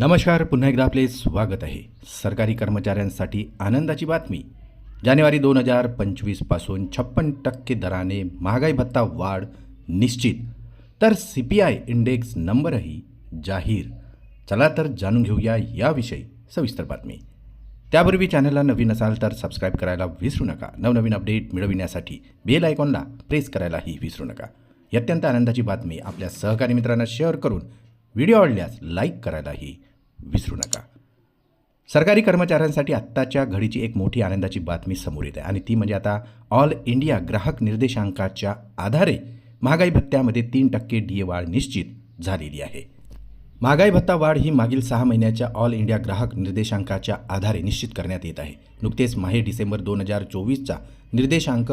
नमस्कार पुन्हा एकदा आपले स्वागत आहे. सरकारी कर्मचाऱ्यांसाठी आनंदाची बातमी. जानेवारी दोन हजार पंचवीसपासून छप्पन टक्के दराने महागाई भत्ता वाढ निश्चित. तर सी पी आय इंडेक्स नंबरही जाहीर. चला तर जाणून घेऊया याविषयी सविस्तर बातमी. त्यापूर्वी चॅनलला नवीन असाल तर सबस्क्राईब करायला विसरू नका. नवनवीन अपडेट मिळविण्यासाठी बेल आयकॉनला प्रेस करायलाही विसरू नका. अत्यंत आनंदाची बातमी. आपल्या सहकारी मित्रांना शेअर करून व्हिडिओ आवडल्यास लाईक करायलाही विसरू नका. सरकारी कर्मचाऱ्यांसाठी आत्ताच्या घडीची एक मोठी आनंदाची बातमी समोर येत आहे आणि ती म्हणजे आता ऑल इंडिया ग्राहक निर्देशांकाच्या आधारे महागाई भत्त्यामध्ये तीन टक्के डी ए वाढ निश्चित झालेली आहे. महागाई भत्ता वाढ ही मागील सहा महिन्याच्या ऑल इंडिया ग्राहक निर्देशांकाच्या आधारे निश्चित करण्यात येत आहे. नुकतेच माहे डिसेंबर दोन हजार चोवीसचा निर्देशांक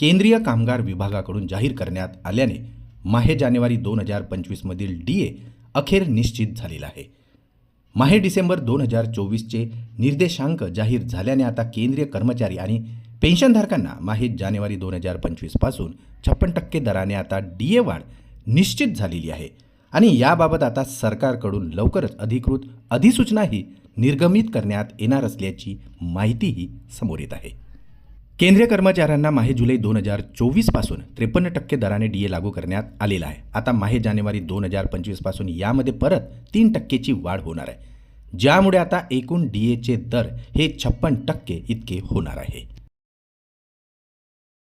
केंद्रीय कामगार विभागाकडून जाहीर करण्यात आल्याने माहे जानेवारी दोन हजार पंचवीसमधील डी ए अखेर निश्चित झालेला आहे. माहे डिसेंबर दोन हजार चोवीसचे निर्देशांक जाहीर झाल्याने आता केंद्रीय कर्मचारी आणि पेन्शनधारकांना माहे जानेवारी दोन हजार पंचवीसपासून छप्पन टक्के दराने आता डी ए वाढ निश्चित झालेली आहे. आणि याबाबत आता सरकारकडून लवकरच अधिकृत अधिसूचनाही निर्गमित करण्यात येणार असल्याची माहितीही समोर येत आहे. केंद्रीय कर्मचाऱ्यांना माहे जुलै दोन हजार चोवीसपासून त्रेपन्न टक्के दराने डी ए लागू करण्यात आलेला आहे. आता माहे जानेवारी दोन हजार पंचवीसपासून यामध्ये परत तीन टक्केची वाढ होणार आहे. ज्यामुळे आता एकूण डी एचे दर हे छप्पन टक्के इतके होणार आहे.